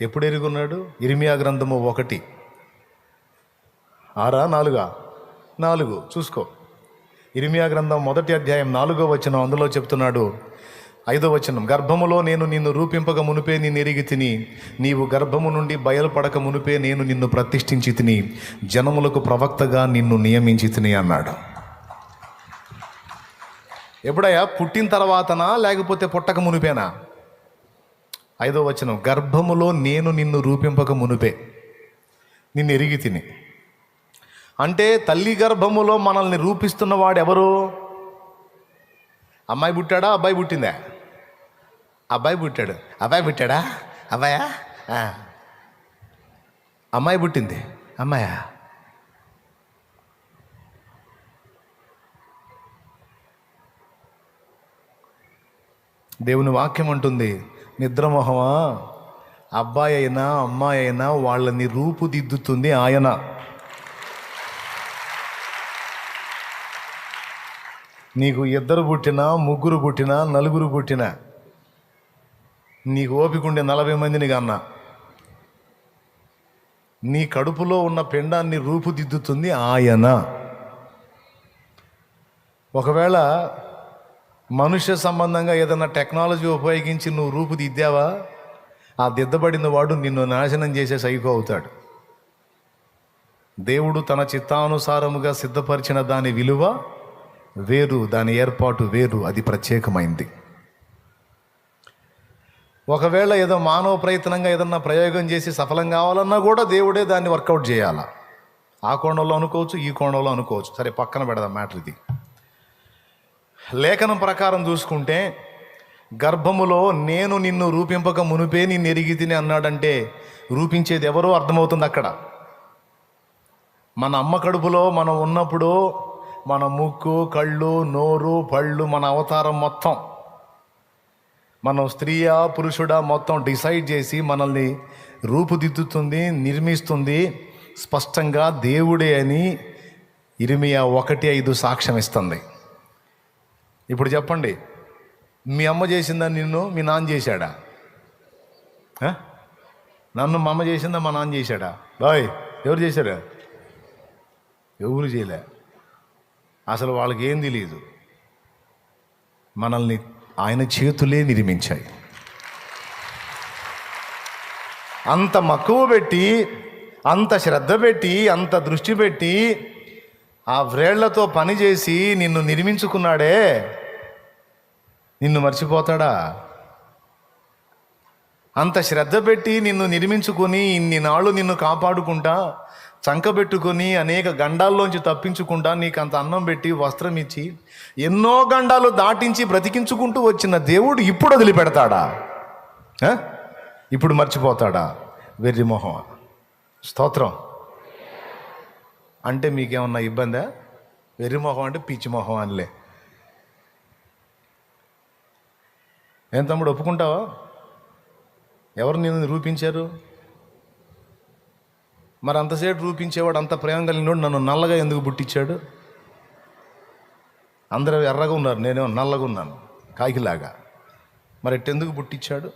ఎప్పుడు ఎరుగున్నాడు? ఇరిమియా గ్రంథము ఒకటి. ఆరా? నాలుగా? నాలుగు. చూసుకో. ఇరిమియా గ్రంథం మొదటి అధ్యాయం నాలుగో వచనం. అందులో చెప్తున్నాడు ఐదో వచనం గర్భములో నేను నిన్ను రూపింపక మునుపే నిన్ను ఎరిగి తిని నీవు గర్భము నుండి బయలుపడక మునుపే నేను నిన్ను ప్రతిష్ఠించి తిని జనములకు ప్రవక్తగా నిన్ను నియమించి తిని అన్నాడు. ఎప్పుడయ్యా? పుట్టిన తర్వాతనా? లేకపోతే పుట్టక మునిపేనా? ఐదో వచనం గర్భములో నేను నిన్ను రూపింపక మునుపే నిన్ను ఎరిగి తిని. అంటే తల్లి గర్భములో మనల్ని రూపిస్తున్నవాడు ఎవరు అమ్మాయి పుట్టాడా అబ్బాయి పుట్టిందా? అబ్బాయి పుట్టాడు. అబ్బాయి పుట్టాడా? అబ్బాయా? అమ్మాయి పుట్టింది. అమ్మాయా? దేవుని వాక్యం అంటుంది నిద్రమోహమా? అబ్బాయి అయినా అమ్మాయి అయినా వాళ్ళని రూపుదిద్దుతుంది ఆయన. నీకు ఇద్దరు పుట్టినా ముగ్గురు పుట్టినా నలుగురు పుట్టినా నీకు ఓపికండే నలభై మందిని కన్నా. నీ కడుపులో ఉన్న పిండాన్ని రూపుదిద్దుతుంది ఆయన. ఒకవేళ మనుష్య సంబంధంగా ఏదైనా టెక్నాలజీ ఉపయోగించి నువ్వు రూపుదిద్దావా ఆ దిద్దబడిన వాడు నిన్ను నాశనం చేసే సైకో అవుతాడు. దేవుడు తన చిత్తానుసారముగా సిద్ధపరిచిన దాని విలువ వేరు దాని ఏర్పాటు వేరు అది ప్రత్యేకమైంది. ఒకవేళ ఏదో మానవ ప్రయత్నంగా ఏదన్నా ప్రయోగం చేసి సఫలం కావాలన్నా కూడా దేవుడే దాన్ని వర్కౌట్ చేయాలా? ఆ కోణంలో అనుకోవచ్చు ఈ కోణంలో అనుకోవచ్చు. సరే పక్కన పెడదాం మ్యాటర్ ఇది. లేఖనం ప్రకారం చూసుకుంటే గర్భములో నేను నిన్ను రూపింపక మునిపే నిన్ను ఎరిగి తిని అన్నాడంటే రూపించేది ఎవరో అర్థమవుతుంది అక్కడ. మన అమ్మ కడుపులో మనం ఉన్నప్పుడు మన ముక్కు కళ్ళు నోరు పళ్ళు మన అవతారం మొత్తం మనం స్త్రీయా పురుషుడా మొత్తం డిసైడ్ చేసి మనల్ని రూపుదిద్దుతుంది నిర్మిస్తుంది. స్పష్టంగా దేవుడే అని ఇరిమియా ఒకటి ఐదు సాక్ష్యం ఇస్తుంది. ఇప్పుడు చెప్పండి. మీ అమ్మ చేసిందా నిన్ను? మీ నాన్న చేశాడా? నన్ను మా అమ్మ చేసిందా? మా నాన్న చేశాడా? బాయ్ ఎవరు చేశారా? ఎవరు చేయలే. అసలు వాళ్ళకి ఏం తెలియదు మనల్ని ఆయన చేతులే నిర్మించాయి అంత మక్కువ పెట్టి అంత శ్రద్ధ పెట్టి అంత దృష్టి పెట్టి ఆ వ్రేళ్ళతో పని చేసి నిన్ను నిర్మించుకున్నాడే. నిన్ను మర్చిపోతాడా? అంత శ్రద్ధ పెట్టి నిన్ను నిర్మించుకొని ఇన్ని నాళ్ళు నిన్ను కాపాడుకుంటా చంకబెట్టుకొని అనేక గండాల్లోంచి తప్పించుకుంటా నీకు అంత అన్నం పెట్టి వస్త్రం ఇచ్చి ఎన్నో గండాలు దాటించి బ్రతికించుకుంటూ వచ్చిన దేవుడు ఇప్పుడు వదిలిపెడతాడా? ఇప్పుడు మర్చిపోతాడా? వెర్రి మొహం. స్తోత్రం. అంటే మీకేమన్నా ఇబ్బందా? వెర్రి మొహం అంటే పిచ్చి మొహం అనిలే. ఏం తమ్ముడు ఒప్పుకుంటావా? ఎవరు నేను రూపించారు? మరి అంతసేపు రూపించేవాడు అంత ప్రేమ కలిగినోడు నన్ను నల్లగా ఎందుకు పుట్టించాడు అందరూ ఎర్రగా ఉన్నారు నేను నల్లగా ఉన్నాను కాకిలాగా. మరి ఎట్టెందుకు పుట్టించాడు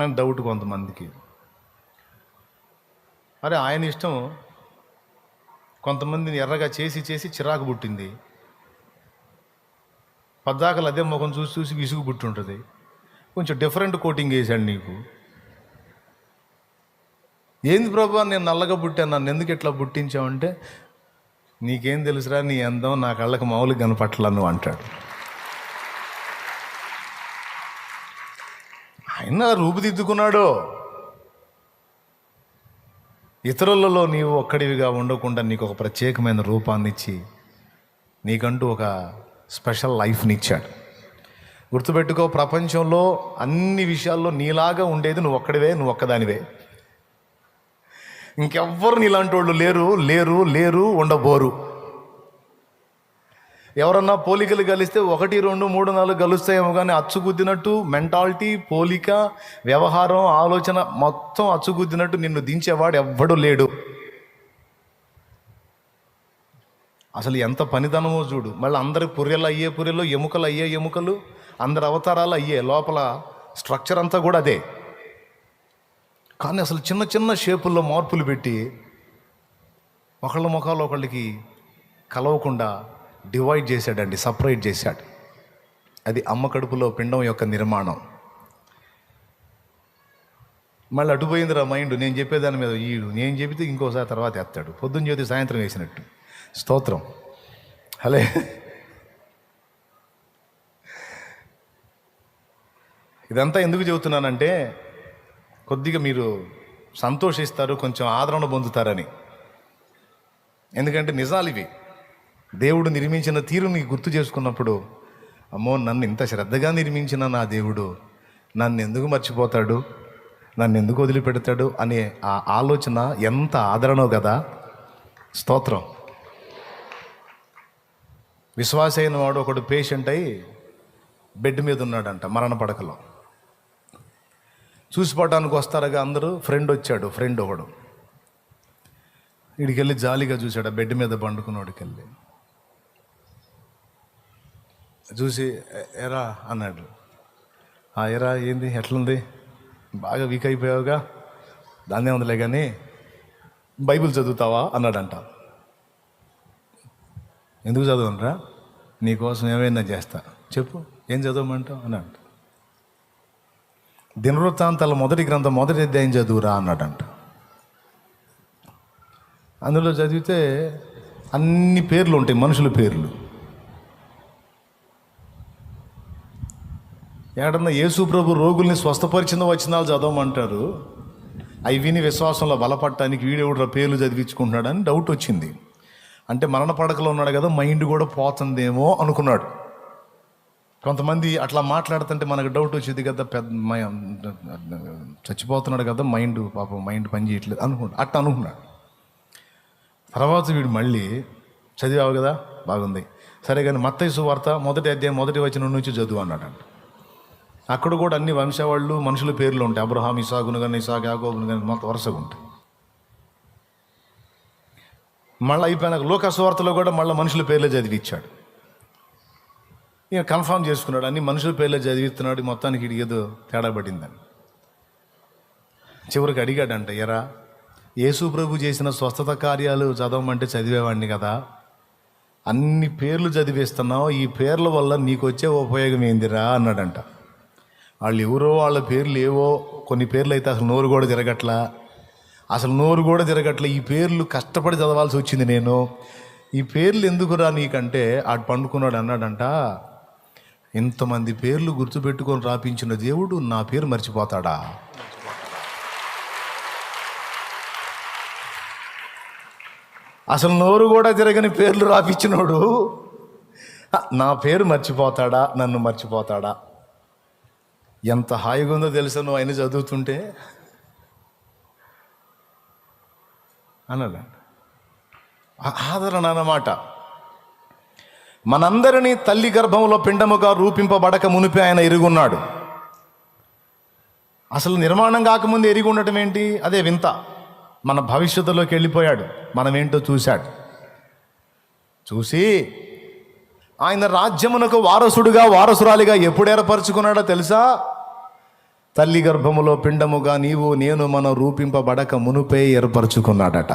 అని డౌట్ కొంతమందికి. మరి ఆయన ఇష్టం కొంతమందిని ఎర్రగా చేసి చేసి చిరాకు పుట్టింది. పద్దాకలు అదే ముఖం చూసి చూసి విసుగు పుట్టుంటుంది. కొంచెం డిఫరెంట్ కోటింగ్ వేసాడు నీకు. ఏంది ప్రభా నేను నల్లగా పుట్టాను నన్ను ఎందుకు ఇట్లా పుట్టించావంటే నీకేం తెలుసురా నీ అందం నా కళ్ళకు మామూలుగా కనపట్ల నువ్వు అంటాడు. ఆయన రూపుదిద్దుకున్నాడు. ఇతరులలో నీవు ఒక్కడివిగా ఉండకుండా నీకు ఒక ప్రత్యేకమైన రూపాన్ని ఇచ్చి నీకంటూ ఒక స్పెషల్ లైఫ్ని ఇచ్చాడు. గుర్తుపెట్టుకో ప్రపంచంలో అన్ని విషయాల్లో నీలాగా ఉండేది నువ్వు ఒక్కడివే నువ్వు ఒక్కదానివే. ఇంకెవ్వరు నీలాంటి వాళ్ళు లేరు లేరు లేరు ఉండబోరు. ఎవరన్నా పోలికలు కలిస్తే ఒకటి రెండు మూడు నాలుగు కలుస్తాయేమో కానీ అచ్చుగుద్దినట్టు మెంటాలిటీ పోలిక వ్యవహారం ఆలోచన మొత్తం అచ్చుగుద్దినట్టు నిన్ను దించేవాడు ఎవ్వడు లేడు. అసలు ఎంత పనితనమో చూడు. మళ్ళీ అందరి పుర్రెలు అయ్యే పుర్రెలు ఎముకలు అయ్యే ఎముకలు అందరి అవతారాలు అయ్యే లోపల స్ట్రక్చర్ అంతా కూడా అదే. కానీ అసలు చిన్న చిన్న షేపుల్లో మార్పులు పెట్టి ఒకళ్ళ ముఖాలు ఒకళ్ళకి కలవకుండా డివైడ్ చేశాడండి సపరేట్ చేశాడు. అది అమ్మ కడుపులో పిండం యొక్క నిర్మాణం. మళ్ళీ అటుపోయిందిరా మైండ్ నేను చెప్పేదాని మీద ఈడు నేను చెబితే ఇంకోసారి తర్వాత ఎత్తాడు. పొద్దున్న చేతి సాయంత్రం వేసినట్టు. స్తోత్రం. హలే. ఇదంతా ఎందుకు చెబుతున్నానంటే కొద్దిగా మీరు సంతోషిస్తారు కొంచెం ఆదరణ పొందుతారని. ఎందుకంటే నిజాలు ఇవి. దేవుడు నిర్మించిన తీరుని గుర్తు చేసుకున్నప్పుడు అమ్మో నన్ను ఇంత శ్రద్ధగా నిర్మించిన నా దేవుడు నన్ను ఎందుకు మర్చిపోతాడు? నన్ను ఎందుకు వదిలిపెడతాడు? అనే ఆ ఆలోచన ఎంత ఆదరణో కదా. స్తోత్రం. విశ్వాస అయిన వాడు ఒకడు పేషెంట్ అయి బెడ్ మీద ఉన్నాడంట మరణ పడకలో. చూసిపోవడానికి వస్తారుగా అందరూ ఫ్రెండ్ వచ్చాడు ఫ్రెండ్ ఒకడు. వీడికి వెళ్ళి జాలీగా చూశాడు బెడ్ మీద పండుకున్నోడికి వెళ్ళి చూసి ఎరా అన్నాడు. ఆ ఎరా ఏంది ఎట్లుంది? బాగా వీక్ అయిపోయావుగా? దాన్నే ఉందిలే కానీ బైబిల్ చదువుతావా? అన్నాడంట. ఎందుకు చదవనరా నీకోసం ఏమైనా చేస్తా. చెప్పు ఏం చదవమంటావు? అన్నాడు. దినవృత్తాంతాల మొదటి గ్రంథం మొదటి అధ్యాయం చదువురా అన్నాడంట. అందులో చదివితే అన్ని పేర్లు ఉంటాయి మనుషుల పేర్లు. ఏడన్నా యేసు ప్రభు రోగుల్ని స్వస్థపరిచిన వచనాలు చదవమంటారు? అవి విని విశ్వాసంలో బలపడటానికి వీడెవడు పేర్లు చదివించుకుంటున్నాడని డౌట్ వచ్చింది. అంటే మరణ పడకలో ఉన్నాడు కదా మైండ్ కూడా పోతుందేమో అనుకున్నాడు. కొంతమంది అట్లా మాట్లాడుతుంటే మనకు డౌట్ వచ్చేది కదా పెద్ద చచ్చిపోతున్నాడు కదా మైండ్ పాపం మైండ్ పని చేయట్లేదు అనుకున్నాడు. అట్ట అనుకున్నాడు. తర్వాత వీడు మళ్ళీ చదివావు కదా బాగుంది. సరే కానీ మత్తైసు వార్త మొదటి అధ్యాయం మొదటి వచనం నుంచి చదువు అన్నాడంట. అక్కడ కూడా అన్ని వంశవాళ్ళు మనుషుల పేర్లు ఉంటాయి. అబ్రహాం ఇసాగును కానీ ఇసాగ్ యాగోబును కానీ మొత్తం వరుసగా ఉంటాయి. మళ్ళీ అయిపోయినాక లోకస్వార్తలో కూడా మళ్ళీ మనుషుల పేర్లే చదివిచ్చాడు. ఇక కన్ఫామ్ చేసుకున్నాడు అన్ని మనుషుల పేర్లే చదివిస్తున్నాడు మొత్తానికి ఇది ఏదో తేడా పడిందని. చివరికి అడిగాడంట ఎరా యేసు ప్రభు చేసిన స్వస్థత కార్యాలు చదవమంటే చదివేవాడిని కదా. అన్ని పేర్లు చదివేస్తున్నావు ఈ పేర్ల వల్ల నీకు వచ్చే ఉపయోగం ఏందిరా? అన్నాడంట. వాళ్ళు ఎవరో వాళ్ళ పేర్లు ఏవో కొన్ని పేర్లు అయితే అసలు నోరు కూడా తిరగట్లా. అసలు నోరు కూడా జరగట్లే ఈ పేర్లు కష్టపడి చదవాల్సి వచ్చింది నేను. ఈ పేర్లు ఎందుకురా నీకంటే ఆడు పండుకున్నాడు అన్నాడంట. ఇంతమంది పేర్లు గుర్తుపెట్టుకొని రాపించిన దేవుడు నా పేరు మర్చిపోతాడా? అసలు నోరు కూడా తిరగని పేర్లు రాపించినోడు. నా పేరు మర్చిపోతాడా? నన్ను మర్చిపోతాడా? ఎంత హాయిగా ఉందో తెలుసా నువ్వు ఆయన చదువుతుంటే? అన్నాడు ఆదరణ అన్నమాట. మనందరినీ తల్లి గర్భంలో పిండముగా రూపింపబడక మునిపి ఆయన ఎరుగున్నాడు. అసలు నిర్మాణం కాకముందు ఎరిగి ఉండటం ఏంటి? అదే వింత. మన భవిష్యత్తులోకి వెళ్ళిపోయాడు. మనం ఏంటో చూశాడు. చూసి ఆయన రాజ్యమునకు వారసుడుగా వారసురాలిగా ఎప్పుడు ఏర్పరచుకున్నాడో తెలుసా? తల్లి గర్భములో పిండముగా నీవు నేను మనం రూపింపబడక మునుపే ఏర్పరచుకున్నాడట.